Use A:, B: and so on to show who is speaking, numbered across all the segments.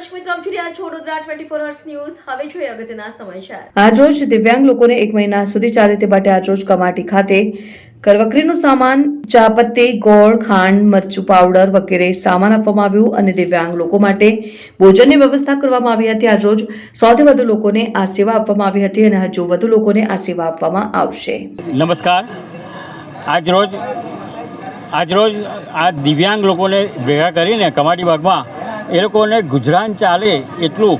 A: Twenty four hours news હવે જોઈએ અગત્યના સમાચાર.
B: આજરોજ દિવ્યાંગ લોકોને એક મહિના સુધી ચાલે તે માટે આજરોજ કમાટી ખાતે કરવકરીનું સામાન ચા પત્તી ગોળ ખાંડ મરચું પાવડર વગેરે સામાન આપવામાં આવ્યું અને દિવ્યાંગ લોકો માટે ભોજનની વ્યવસ્થા કરવામાં આવી હતી. આજરોજ સૌથી વધુ લોકોને આ સેવા આપવામાં આવી હતી અને હજુ વધુ લોકોને આ સેવા આપવામાં આવશે.
C: નમસ્કાર. આજરોજ આજરોજ આ દિવ્યાંગ લોકોને ભેગા કરીને કમાટી બાગમાં એ લોકોને ગુજરાન ચાલે એટલું,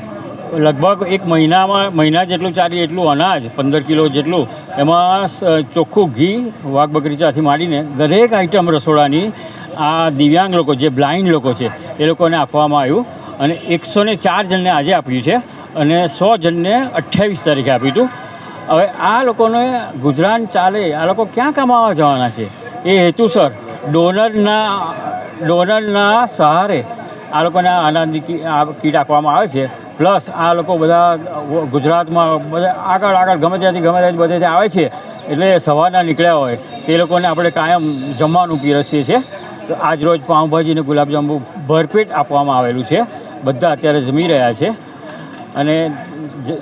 C: લગભગ એક મહિનામાં, મહિના જેટલું ચાલે એટલું, અનાજ, પંદર કિલો જેટલું, એમાં ચોખ્ખું ઘી, વાઘ બકરીચાથી માંડીને દરેક આઈટમ રસોડાની આ દિવ્યાંગ લોકો જે બ્લાઇન્ડ લોકો છે, એ લોકોને આપવામાં આવ્યું. અને એકસો ને ચાર જણને આજે આપ્યું છે અને સો જણને અઠ્યાવીસ તારીખે આપ્યું હતું. હવે આ લોકોને ગુજરાન ચાલે, આ લોકો ક્યાં કમાવા જવાના છે? એ હેતુસર ડોનરના ડોનરના સહારે આ લોકોને આનાથી કીટ આપવામાં આવે છે. પ્લસ આ લોકો બધા ગુજરાતમાં બધા આગળ આગળ ગમે ત્યાંથી ગમે ત્યાંથી બધેથી આવે છે. એટલે સવારના નીકળ્યા હોય તે લોકોને આપણે કાયમ જમવાનું પીરસીએ છીએ. તો આજ રોજ પાઉંભાજી અને ગુલાબજાંબુ ભરપેટ આપવામાં આવેલું છે. બધા અત્યારે જમી રહ્યા છે. અને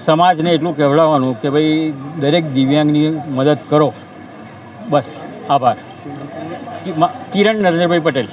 C: સમાજને એટલું કહેવડાવવાનું કે ભાઈ દરેક દિવ્યાંગની મદદ કરો. બસ, આભાર. કિરણ નરેન્દ્રભાઈ પટેલ.